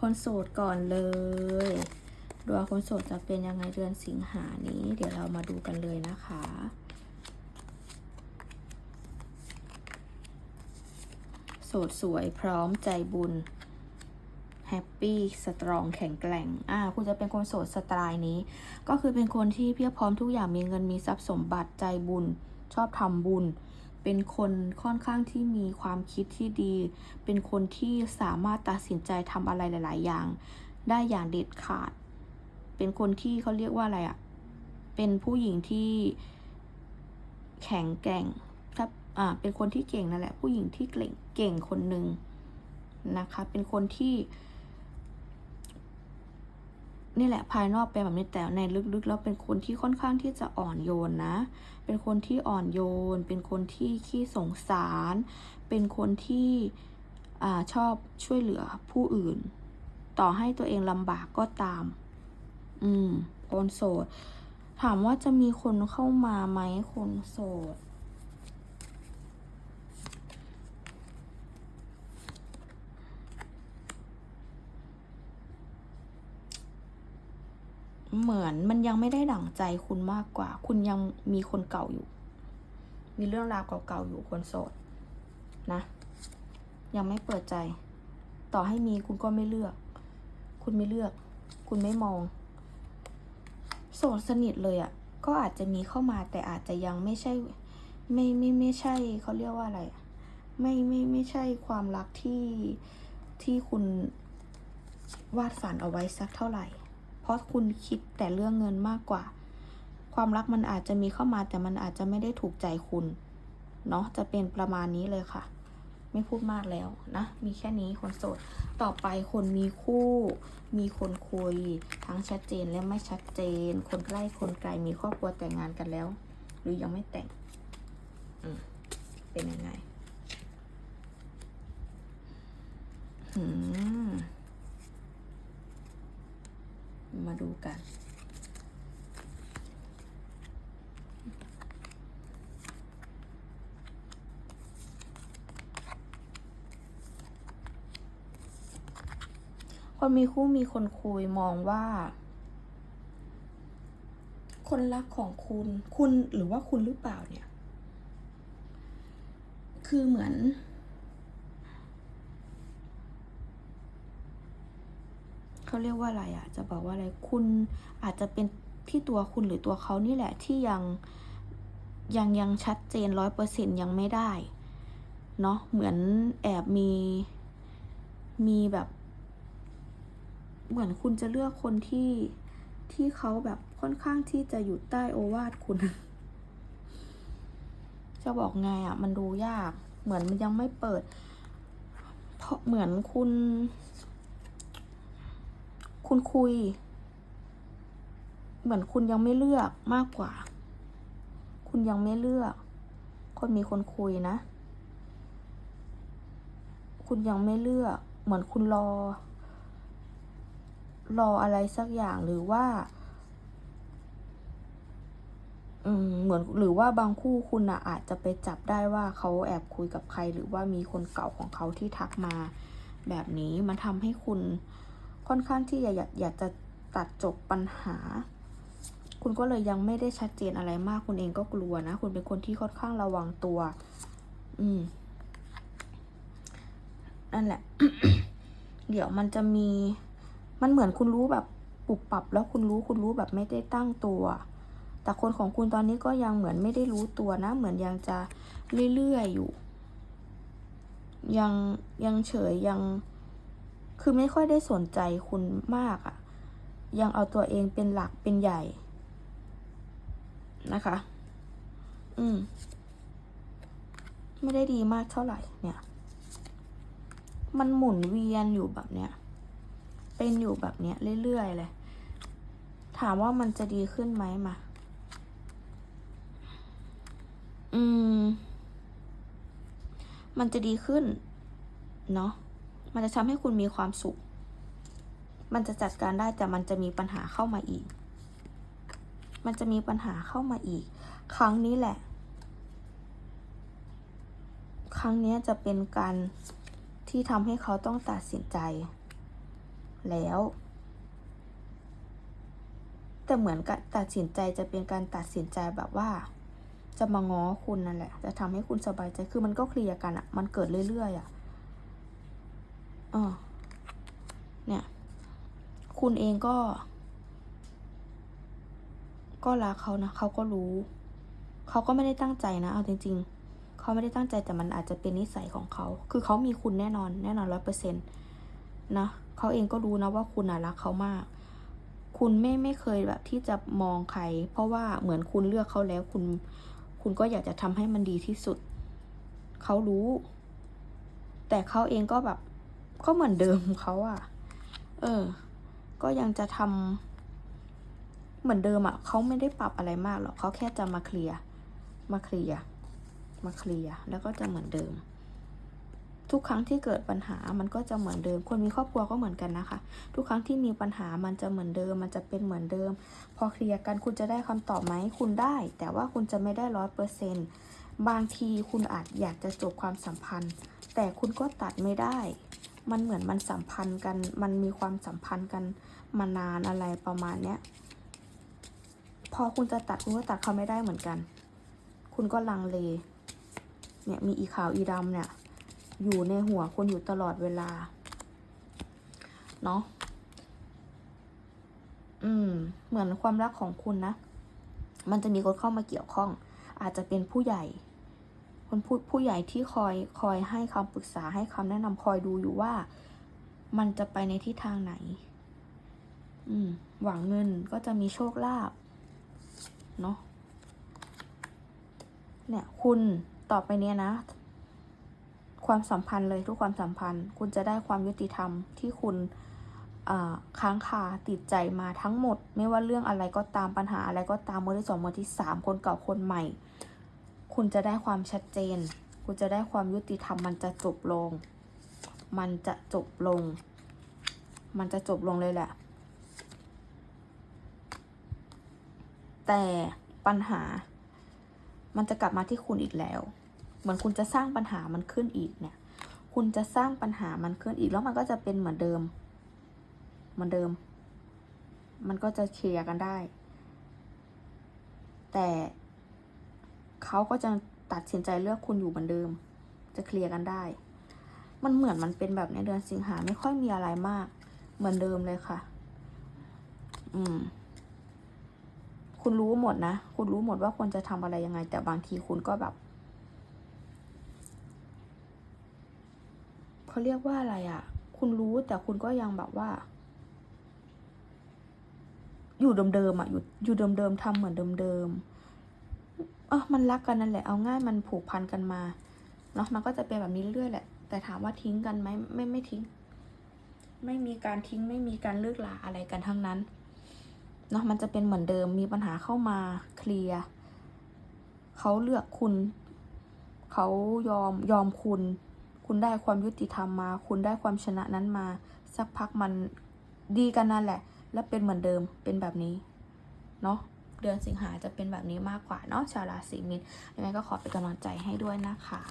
คนโสดก่อนเลยดวงคนโสดจะเป็นยังไงเดือนสิงหานี้ เดี๋ยวเรามาดูกันเลยนะคะโสดสวยพร้อมใจบุญแฮปปี้สตรองแข็งแกร่ง อ่า คุณจะเป็นคนโสดสไตล์นี้ ก็คือเป็นคนที่เพียบพร้อมทุกอย่างมีเงินมีทรัพย์สมบัติใจบุญ ชอบทำบุญ เป็นคนค่อนข้างที่มีความคิดที่ดี เป็นคนที่สามารถตัดสินใจทำอะไรหลาย ๆ อย่าง ได้อย่างเด็ดขาด เป็นคนที่เขาเรียกว่าอะไรอะ่ะ เป็นผู้หญิงที่แข็งแกร่งครับอ่า เป็นคนที่เก่งนั่นแหละ ผู้หญิงที่เก่ง เก่งคนหนึ่งนะคะ เป็นคนที่ นี่แหละภายนอกเป็นแบบนี้แต่ในลึกๆ แล้วเป็นคนที่ค่อนข้างที่จะอ่อนโยนนะ เป็นคนที่อ่อนโยน เป็นคนที่ขี้สงสาร เป็นคนที่อชอบช่วยเหลือผู้อื่น ต่อให้ตัวเองลำบากก็ตาม อืมคนโสด ถามว่าจะมีคนเข้ามาไหมคนโสด เหมือนมันยังไม่ได้ดั่งใจคุณมากกว่า คุณยังมีคนเก่าอยู่ มีเรื่องราวเก่าๆอยู่คนโสดนะ ยังไม่เปิดใจ ต่อให้มีคุณก็ไม่เลือก คุณไม่เลือก คุณไม่มอง โสดสนิทเลยอะ่ะ ก็อาจจะมีเข้ามาแต่อาจจะยังไม่ใช่ ไม่ไม่ไม่ใช่เขาเรียกว่าอะไร ไม่ไม่ไม่ใช่ความรักที่ที่คุณวาดฝันเอาไว้สักเท่าไหร่ ราะคุณคิดแต่เรื่องเงินมากกว่า ความรักมันอาจจะมีเข้ามาแต่มันอาจจะไม่ได้ถูกใจคุณ เนาะจะเป็นประมาณนี้เลยค่ะ ไม่พูดมากแล้วนะ มีแค่นี้คนโสด ต่อไปคนมีคู่ มีคนคุย ทั้งชัดเจนและไม่ชัดเจน คนใกล้คนไกลมีครอบครัวแต่งงานกันแล้ว หรือยังไม่แต่ง อืม เป็นยังไงหืม มาดูกัน คนมีคู่มีคนคุยมองว่า คนรักของคุณ คุณหรือว่าคุณหรือเปล่าเนี่ย คือเหมือน เขาเรียกว่าอะไรอะจะบอกว่าอะไร คุณอาจจะเป็นที่ตัวคุณหรือตัวเขานี่แหละที่ยังยังยังชัดเจนร้อยเปอร์เซ็นยังไม่ได้ เนาะเหมือนแอบมีมีแบบ เหมือนคุณจะเลือกคนที่ที่เขาแบบค่อนข้างที่จะอยู่ใต้โอวาทคุณ จะบอกไงอะ่ะ มันดูยาก เหมือนมันยังไม่เปิด เพราะเหมือนคุณ คุณคุย เหมือนคุณยังไม่เลือกมากกว่า คุณยังไม่เลือก คนมีคนคุยนะ คุณยังไม่เลือก เหมือนคุณรอ รออะไรสักอย่างหรือว่าอืมเหมือนหรือว่าบางคู่คุณอะอาจจะไปจับได้ว่าเขาแอบคุยกับใคร หรือว่ามีคนเก่าของเขาที่ทักมา แบบนี้มันทำให้คุณค่อนข้างที่อยากอยากอยากจะตัดจบปัญหา คุณก็เลยยังไม่ได้ชัดเจนอะไรมากคุณเองก็กลัวนะ คุณเป็นคนที่ค่อนข้างระวังตัว อืมนั่นแหละ เดี๋ยวมันจะมี มันเหมือนคุณรู้แบบปรับปรับ แล้วคุณรู้คุณรู้แบบไม่ได้ตั้งตัว แต่คนของคุณตอนนี้ก็ยังเหมือนไม่ได้รู้ตัวนะ เหมือนยังจะเรื่อยๆอยู่ ยังยังเฉยยังคือไม่ค่อยได้สนใจคุณมากอะ่ะ ยังเอาตัวเองเป็นหลักเป็นใหญ่ นะคะ อืม ไม่ได้ดีมากเท่าไหร่เนี่ย มันหมุนเวียนอยู่แบบเนี้ย เป็นอยู่แบบเนี้ยเรื่อยๆเลย ถามว่ามันจะดีขึ้นไหมมา อืม มันจะดีขึ้น เนาะ มันจะทำให้คุณมีความสุข มันจะจัดการได้แต่มันจะมีปัญหาเข้ามาอีก มันจะมีปัญหาเข้ามาอีก ครั้งนี้แหละ ครั้งนี้จะเป็นการที่ทำให้เขาต้องตัดสินใจ แล้ว แต่เหมือนกับตัดสินใจจะเป็นการตัดสินใจแบบว่า จะมาง้อคุณนั่นแหละ จะทำให้คุณสบายใจคือมันก็เคลียร์กันอะมันเกิดเรื่อยๆอะออเนี่ย คุณเองก็ ก็รักเขานะเขาก็รู้ เขาก็ไม่ได้ตั้งใจนะเอาจริง ๆเขาไม่ได้ตั้งใจแต่มันอาจจะเป็นนิสัยของเขา คือเขามีคุณแน่นอน แน่นอนร้อยเปอร์เซ็นต์ นะเขาเองก็รู้นะว่าคุณน่ะรักเขามาก คุณไม่ไม่เคยแบบที่จะมองใคร เพราะว่าเหมือนคุณเลือกเขาแล้วคุณ คุณก็อยากจะทำให้มันดีที่สุด เขารู้ แต่เขาเองก็แบบก็เหมือนเดิมเขาอะเออ ก็ยังจะทำเหมือนเดิมอะเขาไม่ได้ปรับอะไรมากหรอกเขาแค่จะมาเคลียร์มาเคลียร์มาเคลียร์แล้วก็จะเหมือนเดิม ทุกครั้งที่เกิดปัญหามันก็จะเหมือนเดิม คนมีครอบครัวก็เหมือนกันนะคะ ทุกครั้งที่มีปัญหามันจะเหมือนเดิม มันจะเป็นเหมือนเดิม พอเคลียร์กันคุณจะได้คำตอบไหมคุณได้ แต่ว่าคุณจะไม่ได้ร้อยเปอร์เซนต์บางทีคุณอาจอยากจะจบความสัมพันธ์ แต่คุณก็ตัดไม่ได้ มันเหมือนมันสัมพันธ์กัน มันมีความสัมพันธ์กันมานานอะไรประมาณเนี้ยพอคุณจะตัดคุณก็ตัดเขาไม่ได้เหมือนกัน คุณก็ลังเล เนี่ยมีอีขาวอีดำเนี่ย อยู่ในหัวคุณอยู่ตลอดเวลา เนาะ อืม เหมือนความรักของคุณนะ มันจะมีคนเข้ามาเกี่ยวข้อง อาจจะเป็นผู้ใหญ่ คนผู้ผู้ใหญ่ที่คอยคอยให้คำปรึกษาให้คำแนะนำคอยดูอยู่ว่า มันจะไปในทิศทางไหน อืม หวังเงินก็จะมีโชคลาภ เนาะเนี่ย คุณต่อไปเนี้ยนะ ความสัมพันธ์เลยทุกความสัมพันธ์ คุณจะได้ความยุติธรรมที่คุณค้างคาติดใจมาทั้งหมด ไม่ว่าเรื่องอะไรก็ตามปัญหาอะไรก็ตามมือที่สองมือที่สามคนเก่าคนใหม่ คุณจะได้ความชัดเจน คุณจะได้ความยุติธรรมมันจะจบลง มันจะจบลง มันจะจบลงเลยแหละ แต่ปัญหา มันจะกลับมาที่คุณอีกแล้ว เหมือนคุณจะสร้างปัญหามันขึ้นอีกเนี่ย คุณจะสร้างปัญหามันขึ้นอีกแล้วมันก็จะเป็นเหมือนเดิม เหมือนเดิม มันก็จะเคลียร์กันได้ แต่เขาก็จะตัดสินใจเลือกคุณอยู่เหมือนเดิม จะเคลียร์กันได้ มันเหมือนมันเป็นแบบในเดือนสิงหาไม่ค่อยมีอะไรมาก เหมือนเดิมเลยค่ะ อืม คุณรู้หมดนะ คุณรู้หมดว่าควรจะทำอะไรยังไง แต่บางทีคุณก็แบบ เขาเรียกว่าอะไรอะ่ะ คุณรู้แต่คุณก็ยังแบบว่า อยู่เดิมๆอะ อยู่อยู่เดิมๆทำเหมือนเดิมๆเออมันรักกันนั่นแหละ เอาง่ายมันผูกพันกันมาเนาะมันก็จะเป็นแบบนี้เรื่อยๆแหละ แต่ถามว่าทิ้งกันไหมไม่ไม่ทิ้ง ไม่มีการทิ้งไม่มีการเลิกลาอะไรกันทั้งนั้นเนาะมันจะเป็นเหมือนเดิมมีปัญหาเข้ามาเคลียร์เขาเลือกคุณ เขายอมยอมคุณ คุณได้ความยุติธรรมมา คุณได้ความชนะนั้นมา สักพักมันดีกันนั่นแหละ แล้วเป็นเหมือนเดิมเป็นแบบนี้ เนาะเดือนสิงหาจะเป็นแบบนี้มากกว่าเนาะชาวราศีมีนยังไงก็ขอเป็นกำลังใจให้ด้วยนะคะ